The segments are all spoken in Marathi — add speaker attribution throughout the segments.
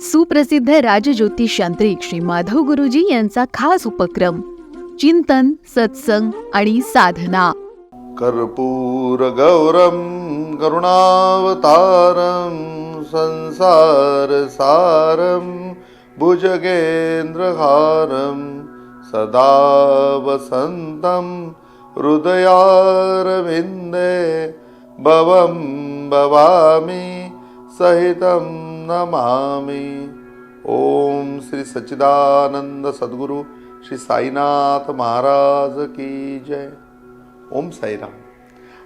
Speaker 1: सुप्रसिद्ध राजज्योतिष यांत्रिक श्री माधव गुरुजी यांचा खास उपक्रम चिंतन सत्संग आणि साधना.
Speaker 2: कर्पूर गौरम करुणावतारं संसारसारं भुजगेन्द्रहारं सदा वसंतम हृदयारविंदे भवं भवामि सहितं नमामि। ओम श्री सच्चिदानंद सद्गुरु श्री साईनाथ महाराज की जय। ओम साईराम।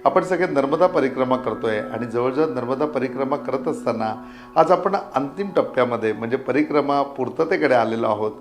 Speaker 2: आपण सगळे नर्मदा परिक्रमा करतोय आणि जवळजवळ नर्मदा परिक्रमा करत असताना आज आपण अंतिम टप्प्यामध्ये म्हणजे परिक्रमा पूर्ततेकडे आलेलो आहोत.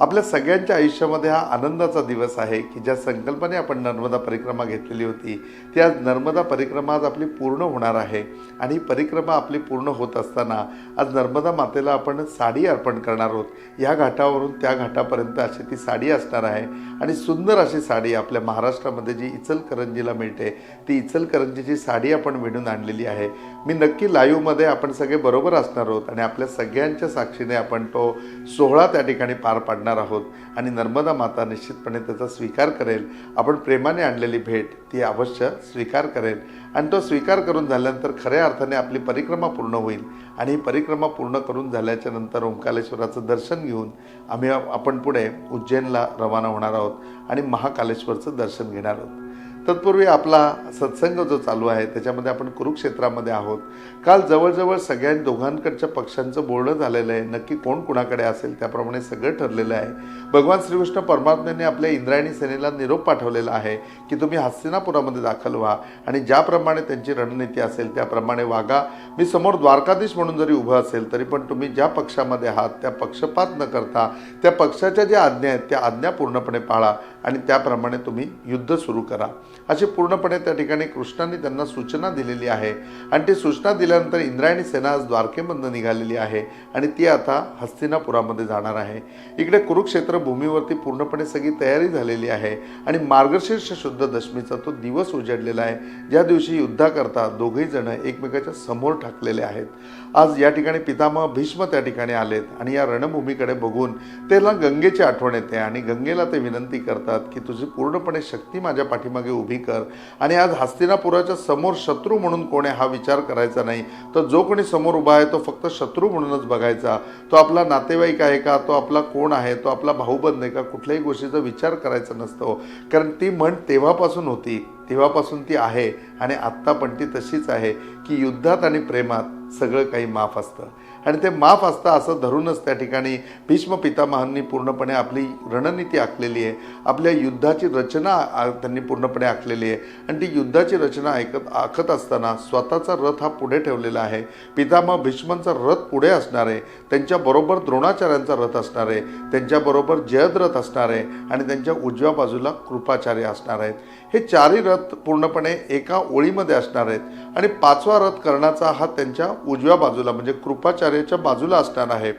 Speaker 2: आपल्या सगळ्यांच्या आयुष्यामध्ये हा आनंदाचा दिवस आहे की ज्या संकल्पने आपण नर्मदा परिक्रमा घेतलेली होती ती आज नर्मदा परिक्रमा आज आपली पूर्ण होणार आहे. आणि ही परिक्रमा आपली पूर्ण होत असताना आज नर्मदा मातेला आपण साडी अर्पण करणार आहोत. या घाटावरून त्या घाटापर्यंत अशी ती साडी असणार आहे. आणि सुंदर अशी साडी आपल्या महाराष्ट्रामध्ये जी इचलकरंजीला मिळते ती इचलकरंजीची साडी आपण विणून आणलेली आहे. मी नक्की लाईव्हमध्ये आपण सगळे बरोबर असणार आहोत आणि आपल्या सगळ्यांच्या साक्षीने आपण तो सोहळा त्या ठिकाणी पार पाडणार आहोत आणि नर्मदा माता निश्चितपणे त्याचा स्वीकार करेल. आपण प्रेमाने आणलेली भेट ती अवश्य स्वीकार करेल. आणि तो स्वीकार करून झाल्यानंतर खऱ्या अर्थाने आपली परिक्रमा पूर्ण होईल. आणि ही परिक्रमा पूर्ण करून झाल्याच्यानंतर ओंकालेश्वराचं दर्शन घेऊन आम्ही आपण पुढे उज्जैनला रवाना होणार आहोत आणि महाकालेश्वरचं दर्शन घेणार आहोत. तत्पूर्वी आपला सत्संग जो चालू आहे त्याच्यामध्ये आपण कुरुक्षेत्रामध्ये आहोत. काल जवळजवळ सगळ्या दोघांकडच्या पक्षांचं बोलणं झालेलं आहे. नक्की कोण कुणाकडे असेल त्याप्रमाणे सगळं ठरलेलं आहे. भगवान श्रीकृष्ण परमात्म्याने आपल्या इंद्रायणी सेनेला निरोप पाठवलेला आहे की तुम्ही हस्तिनापुरामध्ये दाखल व्हा आणि ज्याप्रमाणे त्यांची रणनीती असेल त्याप्रमाणे वागा. मी समोर द्वारकाधीश म्हणून जरी उभं असेल तरी पण तुम्ही ज्या पक्षामध्ये आहात त्या पक्षपात न करता त्या पक्षाच्या ज्या आज्ञा आहेत त्या आज्ञा पूर्णपणे पाळा आणि त्याप्रमाणे तुम्ही युद्ध सुरू करा. अशी पूर्णपणे त्या ठिकाणी कृष्णाने त्यांना सूचना दिलेली आहे. आणि ती सूचना दिल्यानंतर इंद्रायणी सेना आज द्वारकेमधनं निघालेली आहे आणि ती आता हस्तिनापुरामध्ये जाणार आहे. इकडे कुरुक्षेत्र भूमीवरती पूर्णपणे सगळी तयारी झालेली आहे आणि मार्गशीर्ष शुद्ध दशमीचा तो दिवस उजडलेला आहे. ज्या दिवशी युद्धाकरता दोघेही जण एकमेकाच्या समोर ठाकलेले आहेत. आज या ठिकाणी पितामह भीष्म त्या ठिकाणी आलेत आणि या रणभूमीकडे बघून त्याला गंगेची आठवण येते आणि गंगेला ते विनंती करतात की तुझी पूर्णपणे शक्ती माझ्या पाठीमागे उभी कर. आणि आज हस्तिनापुराच्या समोर शत्रू म्हणून कोणी हा विचार करायचा नाही. तर जो कोणी समोर उभा आहे तो फक्त शत्रू म्हणूनच बघायचा. तो आपला नातेवाईक आहे का? तो आपला कोण आहे? तो आपला भाऊबंद आहे का? कुठल्याही गोष्टीचा विचार करायचा नसतो. कारण ती म्हण तेव्हापासून होती. तेव्हापासून ती आहे आणि आत्ता पण ती तशीच आहे की युद्धात आणि प्रेमात सगळं काही माफ असतं. आणि ते माफ असतं असं धरूनच त्या ठिकाणी भीष्म पितामहांनी पूर्णपणे आपली रणनीती आखलेली आहे. आपल्या युद्धाची रचना त्यांनी पूर्णपणे आखलेली आहे. आणि ती युद्धाची रचना ऐकत आखत असताना स्वतःचा रथ हा पुढे ठेवलेला आहे. पितामह भीष्मांचा रथ पुढे असणार आहे. त्यांच्याबरोबर द्रोणाचार्यांचा रथ असणार आहे. त्यांच्याबरोबर जयद्रथ असणार आहे. आणि त्यांच्या उजव्या बाजूला कृपाचार्य असणार आहेत. हे चारही रथ पूर्णपणे एका ओळीमध्ये असणार आहेत. आणि पाचवा रथ कर्णाचा हा त्यांच्या उजव्या बाजूला म्हणजे कृपाचार्याच्या बाजूला असणार आहे.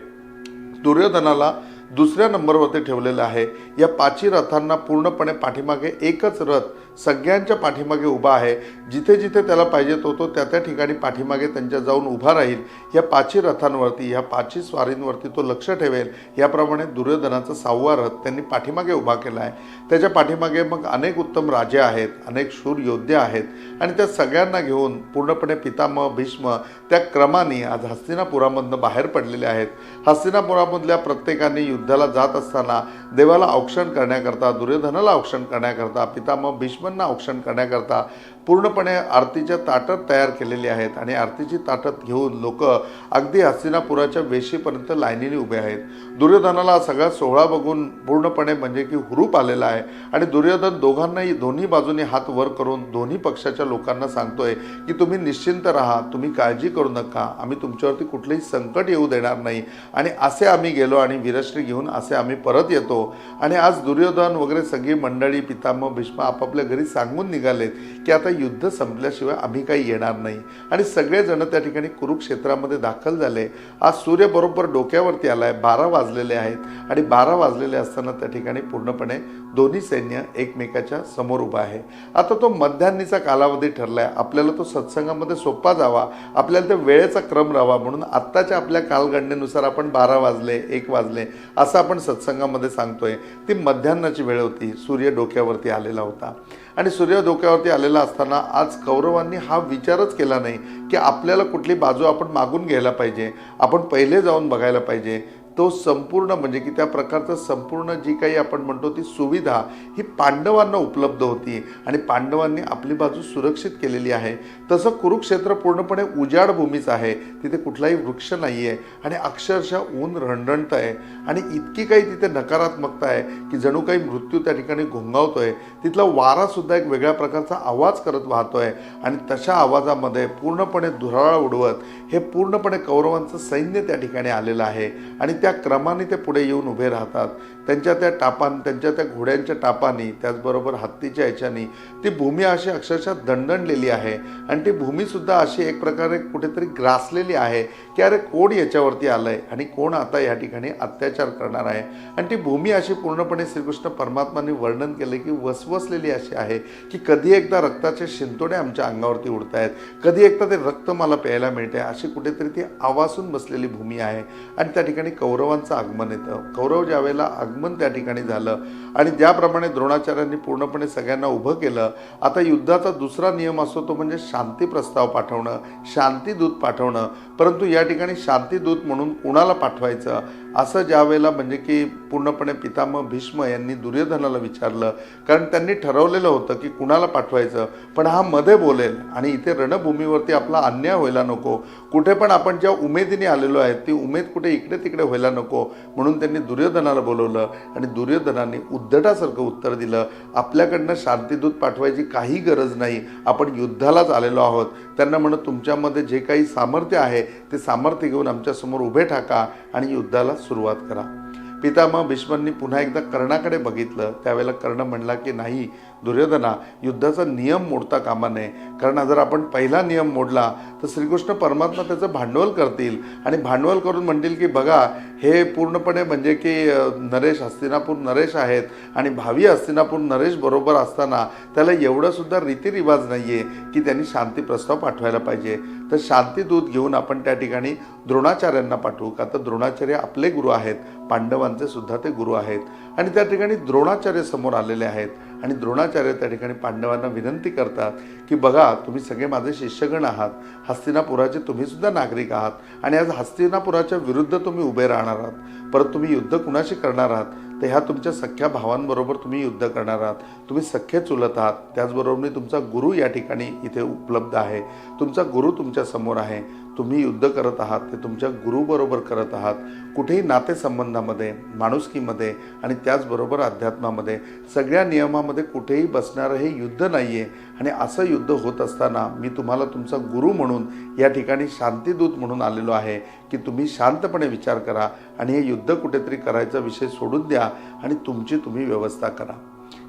Speaker 2: दुर्योधनाला दुसऱ्या नंबरवरती ठेवलेलं आहे. या पाचही रथांना पूर्णपणे पाठीमागे एकच रथ सगळ्यांच्या पाठीमागे उभा आहे. जिथे जिथे त्याला पाहिजे तो तो त्या त्या ठिकाणी पाठीमागे त्यांच्या जाऊन उभा राहील. या पाचही रथांवरती ह्या पाचही स्वारींवरती तो लक्ष ठेवेल. याप्रमाणे दुर्योधनाचा सहावा रथ त्यांनी पाठीमागे उभा केला आहे. त्याच्या पाठीमागे मग अनेक उत्तम राजे आहेत अनेक शूर योद्धे आहेत आणि त्या सगळ्यांना घेऊन पूर्णपणे पितामह भीष्म त्या क्रमाने आज हस्तिनापुरामधनं बाहेर पडलेले आहेत. हस्तिनापुरामधल्या प्रत्येकाने युद्धाला जात असताना देवाला औक्षण करण्याकरता दुर्योधनाला औक्षण करण्याकरता पितामह भीष्म भीष्मांना औक्षण करण्याकरता पूर्णपणे आरतीच्या ताटत तयार केलेली आहेत आणि आरतीची ताटत घेऊन लोक अगदी हस्तिनापुराच्या वेशीपर्यंत लाईनीने उभे आहेत. दुर्योधनाला सगळा सोहळा बघून पूर्णपणे म्हणजे की हुरूप आलेला आहे. आणि दुर्योधन दोघांनाही दोन्ही बाजूने हात वर करून दोन्ही पक्षाच्या लोकांना सांगतोय की तुम्ही निश्चिंत राहा तुम्ही काळजी करू नका आम्ही तुमच्यावरती कुठलंही संकट येऊ देणार नाही. आणि असे आम्ही गेलो आणि वीरश्री घेऊन असे आम्ही परत येतो. आणि आज दुर्योधन वगैरे सगळी मंडळी पितामह भीष्म आपापल्या घरी सांगून निघालेत की आता युद्ध संपल्याशिवाय आम्ही काही येणार नाही. आणि सगळेजण त्या ठिकाणी कुरुक्षेत्रामध्ये दाखल झाले. आज सूर्य बरोबर डोक्यावरती आलाय बारा वाजलेले आहेत. आणि बारा वाजलेले असताना त्या ठिकाणी पूर्णपणे दोन्ही सैन्य एकमेकाच्या समोर उभा आहे. आता तो मध्यान्नीचा कालावधी ठरलाय. आपल्याला तो सत्संगामध्ये सोपा जावा. आपल्याला त्या वेळेचा क्रम राहावा म्हणून आत्ताच्या आपल्या कालगणनेनुसार आपण बारा वाजले एक वाजले असं आपण सत्संगामध्ये सांगतोय. ती मध्यान्नाची वेळ होती. सूर्य डोक्यावरती आलेला होता. आणि सूर्य डोक्यावरती आलेला असताना आज कौरवांनी हा विचारच केला नाही की आपल्याला कुठली बाजू आपण मागून घ्यायला पाहिजे आपण पहिले जाऊन बघायला पाहिजे. तो संपूर्ण म्हणजे की त्या प्रकारचं संपूर्ण जी काही आपण म्हणतो ती सुविधा ही पांडवांना उपलब्ध होती आणि पांडवांनी आपली बाजू सुरक्षित केलेली आहे. तसं कुरुक्षेत्र पूर्णपणे उजाड भूमीच आहे. तिथे कुठलाही वृक्ष नाही आहे आणि अक्षरशः ऊन रणरणत आहे. आणि इतकी काही तिथे नकारात्मकता आहे की जणू काही मृत्यू त्या ठिकाणी घोंगावतोय. तिथला वारासुद्धा एक वेगळ्या प्रकारचा आवाज करत वाहतो आहे आणि तशा आवाजामध्ये पूर्णपणे धुराळा उडवत हे पूर्णपणे कौरवांचं सैन्य त्या ठिकाणी आलेलं आहे. आणि त्या क्रमाने ते पुढे येऊन उभे राहतात. त्यांच्या त्या टापान त्यांच्या त्या घोड्यांच्या टापानी त्याचबरोबर हत्तीच्या याच्यानी ती भूमी अशी अक्षरशः दणदणलेली आहे. आणि ती भूमीसुद्धा अशी एक प्रकारे कुठेतरी ग्रासलेली आहे की अरे कोण याच्यावरती आलं आहे आणि कोण आता या ठिकाणी अत्याचार करणार आहे. आणि ती भूमी अशी पूर्णपणे श्रीकृष्ण परमात्माने वर्णन केले की वसवसलेली अशी आहे की कधी एकदा रक्ताचे शिंतोडे आमच्या अंगावरती उडत आहेत कधी एकदा ते रक्त मला प्यायला मिळते अशी कुठेतरी ती आवासून बसलेली भूमी आहे. आणि त्या ठिकाणी कौरवांचं आगमन येतं. कौरव ज्यावेळेला आगमन त्या ठिकाणी झालं. आणि ज्याप्रमाणे द्रोणाचार्यांनी पूर्णपणे सगळ्यांना उभं केलं आता युद्धाचा दुसरा नियम असतो तो म्हणजे शांती प्रस्ताव पाठवणं शांतीदूत पाठवणं. परंतु या ठिकाणी शांतीदूत म्हणून कुणाला पाठवायचं? असं ज्यावेळेला म्हणजे की पूर्णपणे पितामह भीष्म यांनी दुर्योधनाला विचारलं कारण त्यांनी ठरवलेलं होतं की कुणाला पाठवायचं पण हा मध्ये बोलेल आणि इथे रणभूमीवरती आपला अन्याय व्हायला नको. कुठे पण आपण ज्या उमेदीने आलेलो आहे ती उमेद कुठे इकडे तिकडे व्हायला नको म्हणून त्यांनी दुर्योधनाला बोलवलं आणि दुर्योधनाने उद्धटासारखं उत्तर दिलं. आपल्याकडनं शांतीदूत पाठवायची काही गरज नाही आपण युद्धालाच आलेलो आहोत. त्यांना म्हणत तुमच्यामध्ये जे काही सामर्थ्य आहे ते सामर्थ्य घेऊन आमच्यासमोर उभे टाका आणि युद्धाला सुरुवात करा. पितामह भीष्मांनी पुन्हा एकदा कर्णाकडे बघितलं. त्यावेळेला कर्ण म्हणला की नाही दुर्योधना युद्धाचा नियम मोडता कामा नये. कारण जर आपण पहिला नियम मोडला तर श्रीकृष्ण परमात्मा त्याचं भांडवल करतील. आणि भांडवल करून म्हणतील की बघा हे पूर्णपणे म्हणजे की नरेश हस्तिनापूर नरेश आहेत. आणि भावी हस्तिनापूर नरेश बरोबर असताना त्याला एवढंसुद्धा रीतिरिवाज नाही आहे की त्यांनी शांती प्रस्ताव पाठवायला पाहिजे. तर शांतीदूत घेऊन आपण त्या ठिकाणी द्रोणाचार्यांना पाठवू का? तर द्रोणाचार्य आपले गुरु आहेत. पांडवांचे सुद्धा ते गुरु आहेत. आणि त्या ठिकाणी द्रोणाचार्य समोर आलेले आहेत. आणि द्रोणाचार्य त्या ठिकाणी पांडवांना विनंती करतात की बघा तुम्ही सगळे माझे शिष्यगण आहात हस्तिनापुराचे तुम्ही सुद्धा नागरिक आहात आणि आज हस्तिनापुराच्या विरुद्ध तुम्ही उभे राहणार आहात. परत तुम्ही युद्ध कुणाशी करणार आहात? तर ह्या तुमच्या सख्या भावांबरोबर तुम्ही युद्ध करणार आहात. तुम्ही सख्खे चुलत आहात. त्याचबरोबर तुमचा गुरु या ठिकाणी इथे उपलब्ध आहे. तुमचा गुरु तुमच्यासमोर आहे. तुम्ही युद्ध करत आहात. ते तुमच्या गुरुबरोबर करत आहात. कुठेही नातेसंबंधामध्ये माणुसकीमध्ये आणि त्याचबरोबर अध्यात्मामध्ये सगळ्या नियमामध्ये कुठेही बसणारं हे युद्ध नाही आहे आणि असं युद्ध होत असताना मी तुम्हाला तुमचा गुरु म्हणून या ठिकाणी शांतीदूत म्हणून आलेलो आहे. की तुम्ही शांतपणे विचार करा आणि हे युद्ध कुठेतरी करायचा विषय सोडून द्या आणि तुमची तुम्ही व्यवस्था करा.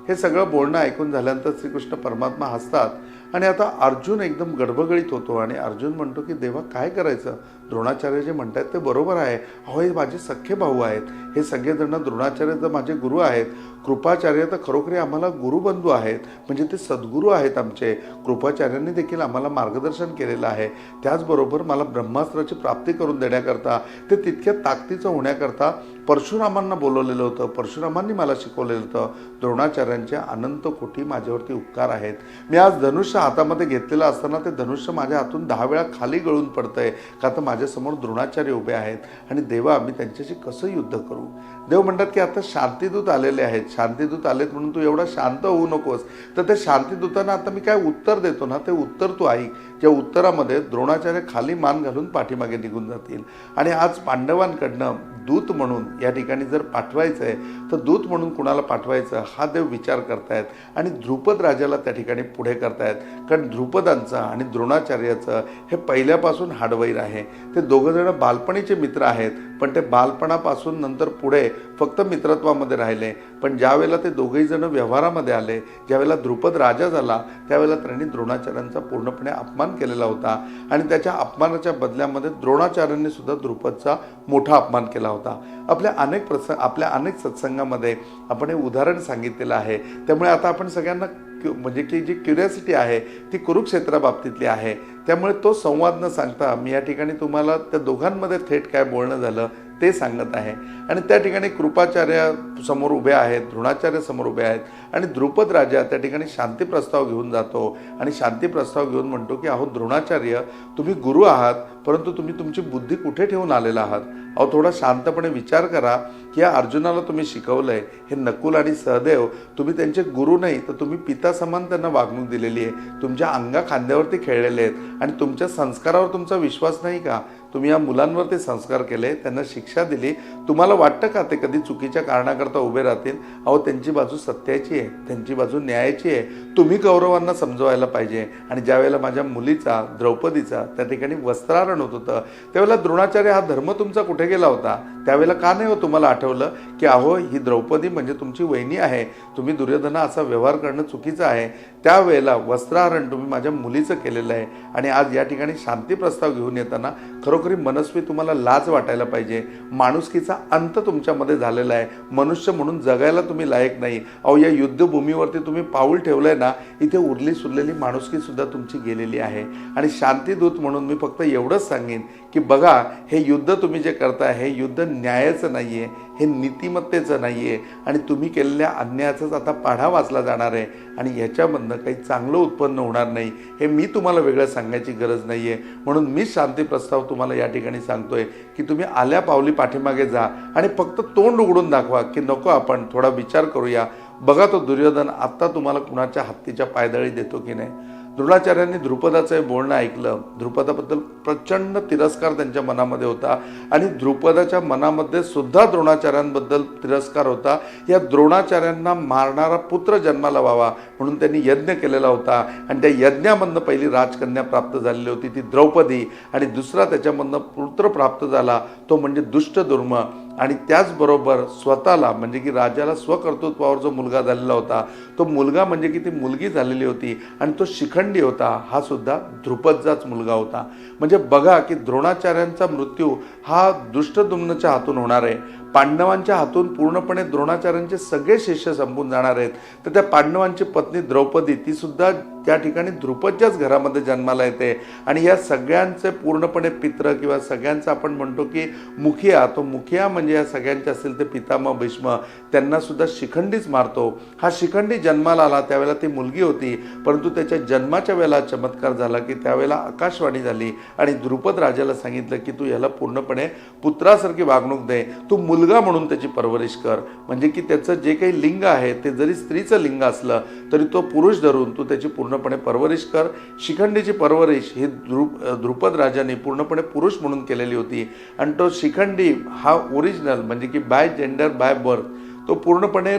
Speaker 2: हे सगळं बोलणं ऐकून झाल्यानंतर श्रीकृष्ण परमात्मा हसतात. आणि आता अर्जुन एकदम गडबगडीत होतो आणि अर्जुन म्हणतो की देवा काय करायचं? द्रोणाचार्य जे म्हणतात ते बरोबर आहे. अहो हे माझे सख्खे भाऊ आहेत. हे सगळेजण द्रोणाचार्य तर माझे गुरु आहेत. कृपाचार्य तर खरोखरी आम्हाला गुरुबंधू आहेत. म्हणजे ते सद्गुरू आहेत आमचे. कृपाचार्यांनी देखील आम्हाला मार्गदर्शन केलेलं आहे. त्याचबरोबर मला ब्रह्मास्त्राची प्राप्ती करून देण्याकरता ते तितक्या ताकदीचं होण्याकरता परशुरामांना बोलवलेलं होतं परशुरामांनी मला शिकवलेलं होतं द्रोणाचार्यांचे अनंत कोटी माझ्यावरती उपकार आहेत. मी आज धनुष्य हातामध्ये घेतलेलं असताना ते धनुष्य माझ्या हातून दहा वेळा खाली गळून पडतं आहे का तर माझ्यासमोर द्रोणाचार्य उभे आहेत आणि देवा मी त्यांच्याशी कसं युद्ध करू? देव म्हणतात की आता शांतीदूत आलेले आहेत. शांतीदूत आलेत म्हणून तू एवढा शांत होऊ नकोस. तर त्या शांतीदूतांना आता मी काय उत्तर देतो ना ते उत्तर तू ऐक. ज्या उत्तरामध्ये द्रोणाचार्य खाली मान घालून पाठीमागे निघून जातील. आणि आज पांडवांकडनं दूत म्हणून या ठिकाणी जर पाठवायचं आहे तर दूत म्हणून कुणाला पाठवायचं? हा देव विचार करतायत आणि ध्रुपद राजाला त्या ठिकाणी पुढे करतायत. कारण ध्रुपदांचं आणि द्रोणाचार्याचं हे पहिल्यापासून हाडवैर आहे. ते दोघंजणं बालपणीचे मित्र आहेत. पण ते बालपणापासून नंतर पुढे फक्त मित्रत्वामध्ये राहिले. पण ज्यावेळेला ते दोघेही जण व्यवहारामध्ये आले ज्यावेळेला द्रुपद राजा झाला त्यावेळेला त्यांनी द्रोणाचार्यांचा पूर्णपणे अपमान केलेला होता. आणि त्याच्या अपमानाच्या बदल्यामध्ये द्रोणाचार्यांनी सुद्धा द्रुपदचा मोठा अपमान केला होता. आपल्या अनेक प्रसंग आपल्या अनेक सत्संगामध्ये आपण हे उदाहरण सांगितलेलं आहे. त्यामुळे आता आपण सगळ्यांना क्यु- म्हणजे की जी क्युरियासिटी आहे ती कुरुक्षेत्राबाबतीतली आहे. त्यामुळे तो संवाद न सांगता मी या ठिकाणी तुम्हाला त्या दोघांमध्ये थेट काय बोलणं झालं ते सांगत आहे. आणि त्या ठिकाणी कृपाचार्य समोर उभे आहेत द्रोणाचार्य समोर उभे आहेत आणि द्रुपद राजा त्या ठिकाणी शांती प्रस्ताव घेऊन जातो आणि शांती प्रस्ताव घेऊन म्हणतो की अहो द्रोणाचार्य तुम्ही गुरु आहात परंतु तुम्ही तुमची बुद्धी कुठे ठेवून आलेला आहात? अहो थोडा शांतपणे विचार करा की या अर्जुनाला तुम्ही शिकवलंय हे नकुल आणि सहदेव तुम्ही त्यांचे गुरु नाही तर तुम्ही पिता समान त्यांना वागणूक दिलेली आहे. तुमच्या अंगा खांद्यावरती खेळलेले आहेत. आणि तुमच्या संस्कारावर तुमचा विश्वास नाही का? तुम्ही या मुलांवरती संस्कार केले त्यांना शिक्षा दिली. तुम्हाला वाटतं का ते कधी चुकीच्या कारणाकरता उभे राहतील? अहो त्यांची बाजू सत्याची आहे त्यांची बाजू न्यायाची आहे. तुम्ही कौरवांना समजवायला पाहिजे. आणि ज्या वेळेला माझ्या मुलीचा द्रौपदीचा त्या ठिकाणी वस्त्रारण होत होतं त्यावेळेला द्रोणाचार्य हा धर्म तुमचा कुठे गेला होता. त्यावेळेला का नाही हो तुम्हाला आठवलं की अहो ही द्रौपदी म्हणजे तुमची वहिनी आहे. तुम्ही दुर्योधना असा व्यवहार करणं चुकीचं आहे. त्यावेळेला वस्त्रहरण तुम्ही माझ्या मुलीचं केलेलं आहे. आणि आज या ठिकाणी शांती प्रस्ताव घेऊन येताना खरोखरी मनस्वी तुम्हाला लाज वाटायला पाहिजे. माणुसकीचा अंत तुमच्यामध्ये झालेला आहे. मनुष्य म्हणून जगायला तुम्ही लायक नाही. अहो या युद्धभूमीवरती तुम्ही पाऊल ठेवलंय ना इथे उरली सुरलेली माणुसकी सुद्धा तुमची गेलेली आहे. आणि शांतीदूत म्हणून मी फक्त एवढंच सांगेन की बघा हे युद्ध तुम्ही जे करताय हे युद्ध न्यायाचं नाही आहे हे नीतिमत्तेचं नाही आहे आणि तुम्ही केलेल्या अन्यायाचाच आता पाढा वाचला जाणार आहे आणि याच्यामधनं काही चांगलं उत्पन्न होणार नाही हे मी तुम्हाला वेगळं सांगायची गरज नाही आहे म्हणून मी शांती प्रस्ताव तुम्हाला या ठिकाणी सांगतोय की तुम्ही आल्या पावली पाठीमागे जा आणि फक्त तोंड उघडून दाखवा की नको आपण थोडा विचार करूया. बघा तो दुर्योधन आत्ता तुम्हाला कुणाच्या हत्तीच्या पायदळी देतो की नाही? द्रोणाचार्यांनी द्रुपदाचं हे बोलणं ऐकलं. द्रुपदाबद्दल प्रचंड तिरस्कार त्यांच्या मनामध्ये होता आणि द्रुपदाच्या मनामध्ये सुद्धा द्रोणाचार्यांबद्दल तिरस्कार होता. या द्रोणाचार्यांना मारणारा पुत्र जन्माला व्हावा म्हणून त्यांनी यज्ञ केलेला होता आणि त्या यज्ञामधनं पहिली राजकन्या प्राप्त झालेली होती ती द्रौपदी. आणि दुसरा त्याच्यामधनं पुत्र प्राप्त झाला तो म्हणजे दुष्ट दुर्म. आणि त्याचबरोबर स्वतःला म्हणजे की राजाला स्वकर्तृत्वावर जो मुलगा झालेला होता तो मुलगा म्हणजे की ती मुलगी झालेली होती आणि तो शिखंडी होता हा सुद्धा ध्रुपदचाच मुलगा होता. म्हणजे बघा की द्रोणाचार्यांचा मृत्यू हा दुष्टदुम्नच्या हातून होणार आहे. पांडवांच्या हातून पूर्णपणे द्रोणाचार्यांचे सगळे शिष्य संपून जाणार आहेत. तर त्या पांडवांची पत्नी द्रौपदी ती सुद्धा त्या ठिकाणी द्रुपदच्याच घरामध्ये जन्माला येते. आणि या सगळ्यांचे पूर्णपणे पित्र किंवा सगळ्यांचं आपण म्हणतो की मुखिया तो मुखिया म्हणजे या सगळ्यांचे असेल ते पितामह भीष्म त्यांनासुद्धा शिखंडीच मारतो. हा शिखंडी जन्माला आला त्यावेळेला ती मुलगी होती परंतु त्याच्या जन्माच्या वेळेला चमत्कार झाला की त्यावेळेला आकाशवाणी झाली आणि द्रुपद राजाला सांगितलं की तू याला पूर्णपणे पुत्रासारखी वागणूक दे. तू मुलगा म्हणून त्याची परवरिश कर. म्हणजे की त्याचं जे काही लिंग आहे ते जरी स्त्रीचं लिंग असलं तरी तो पुरुष धरून तू त्याची पूर्ण पूर्णपणे परवरिश कर. शिखंडीची परवरिश ही द्रुप द्रुपद राजाने पूर्णपणे पुरुष म्हणून केलेली होती. आणि तो शिखंडी हा ओरिजिनल म्हणजे की बाय जेंडर बाय बर्थ तो पूर्णपणे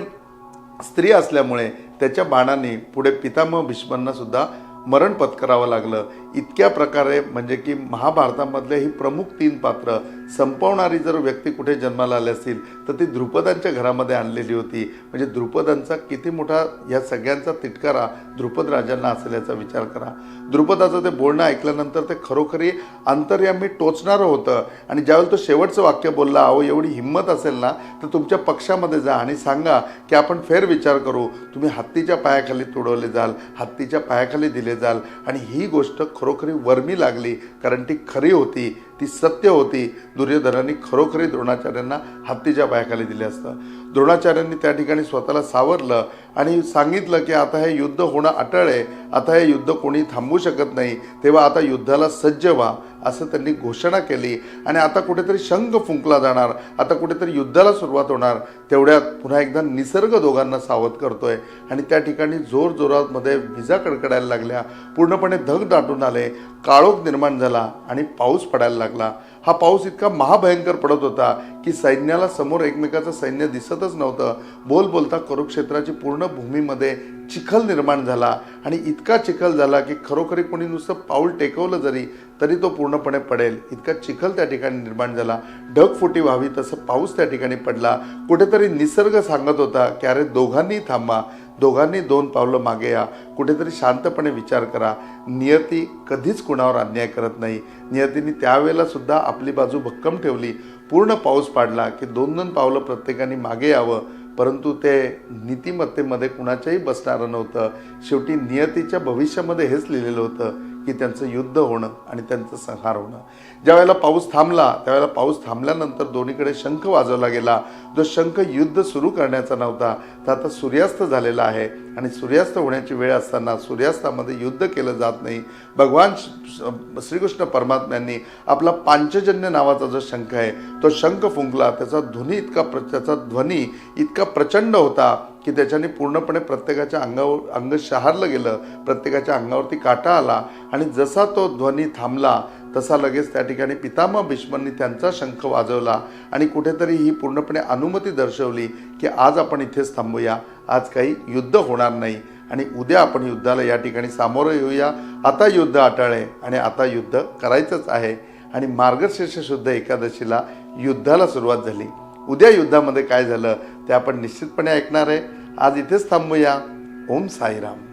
Speaker 2: स्त्री असल्यामुळे त्याच्या बाणाने पुढे पितामह भीष्मांना सुद्धा मरण पत्करावं लागलं. इतक्या प्रकारे म्हणजे की महाभारतामधले ही प्रमुख तीन पात्र संपवणारी जर व्यक्ती कुठे जन्माला आली असतील तर ती द्रुपदांच्या घरामध्ये आणलेली होती. म्हणजे द्रुपदांचा किती मोठा या सगळ्यांचा तिटकारा द्रुपद राजांना असेल याचा विचार करा. द्रुपदाचं ते बोलणं ऐकल्यानंतर ते खरोखरी अंतर्यामी टोचणारं होतं. आणि ज्यावेळेला तो शेवटचं वाक्य बोलला अहो एवढी हिंमत असेल ना तर तुमच्या पक्षामध्ये जा आणि सांगा की आपण फेर विचार करू. तुम्ही हत्तीच्या पायाखाली तुडवले जाल हत्तीच्या पायाखाली दिले जाल. आणि ही गोष्ट खरोखरी वर्मी लागली कारण ती खरी होती ती सत्य होती. दुर्योधनांनी खरोखरी द्रोणाचार्यांना हत्तीच्या पायाखाली दिले असतं. द्रोणाचार्यांनी त्या ठिकाणी स्वतःला सावरलं आणि सांगितलं की आता हे युद्ध होणं अटळ आहे. आता हे युद्ध कोणी थांबवू शकत नाही. तेव्हा आता युद्धाला सज्ज व्हा. असं त्यांनी घोषणा केली. आणि आता कुठेतरी शंख फुंकला जाणार आता कुठेतरी युद्धाला सुरुवात होणार तेवढ्यात पुन्हा एकदा निसर्ग दोघांना सावध करतोय. आणि त्या ठिकाणी जोर जोरातमध्ये विजा कडकडायला लागल्या. पूर्णपणे धग दाटून आले. काळोख निर्माण झाला आणि पाऊस पडायला लागला. हा पाऊस इतका महाभयंकर पडत होता की सैन्याला समोर एकमेकाचं सैन्य दिसतच नव्हतं. बोल बोलता कुरुक्षेत्राची पूर्ण भूमीमध्ये चिखल निर्माण झाला आणि इतका चिखल झाला की खरोखरी कोणी नुसतं पाऊल टेकवलं जरी तरी तो पूर्णपणे पडेल. इतका चिखल त्या ठिकाणी निर्माण झाला. ढगफुटी व्हावी तसं पाऊस त्या ठिकाणी पडला. कुठेतरी निसर्ग सांगत होता की अरे दोघांनी थांबा. दोघांनी दोन पावलं मागे या. कुठेतरी शांतपणे विचार करा. नियती कधीच कुणावर अन्याय करत नाही. नियतीने त्यावेळेला सुद्धा आपली बाजू भक्कम ठेवली. पूर्ण पाऊस पाडला की दोन दोन पावलं प्रत्येकाने मागे यावं. परंतु ते नीतिमत्तेमध्ये कुणाच्याही बसणारं नव्हतं. शेवटी नियतीच्या भविष्यामध्ये हेच लिहिलेलं होतं. की त्यांचं युद्ध होणं आणि त्यांचं संहार होणं. ज्यावेळेला पाऊस थांबला त्यावेळेला पाऊस थांबल्यानंतर दोन्हीकडे शंख वाजवला गेला. जो शंख युद्ध सुरू करण्याचा नव्हता तर आता सूर्यास्त झालेला आहे आणि सूर्यास्त होण्याची वेळ असताना सूर्यास्तामध्ये युद्ध केलं जात नाही. भगवान श- श्रीकृष्ण परमात्म्यांनी आपला पांचजन्य नावाचा जो शंख आहे तो शंख फुंकला. त्याचा ध्वनी इतका प्र त्याचा ध्वनी इतका प्रचंड होता की त्याच्याने पूर्णपणे प्रत्येकाच्या अंगावर अंग शहारलं गेलं प्रत्येकाच्या अंगावरती काटा आला आणि जसा तो ध्वनी थांबला तसा लगेच त्या ठिकाणी पितामह भीष्मांनी त्यांचा शंख वाजवला आणि कुठेतरी ही पूर्णपणे अनुमती दर्शवली की आज आपण इथेच थांबूया आज काही युद्ध होणार नाही आणि उद्या आपण युद्धाला या ठिकाणी सामोरं येऊया. आता युद्ध अटाळे आणि आता युद्ध करायचंच आहे आणि मार्गशीर्ष शुद्ध एकादशीला युद्धाला सुरुवात झाली. उद्या युद्धामध्ये काय झालं ते आपण निश्चितपणे ऐकणार आहे. आज इथेच थांबूया. ओम साईराम.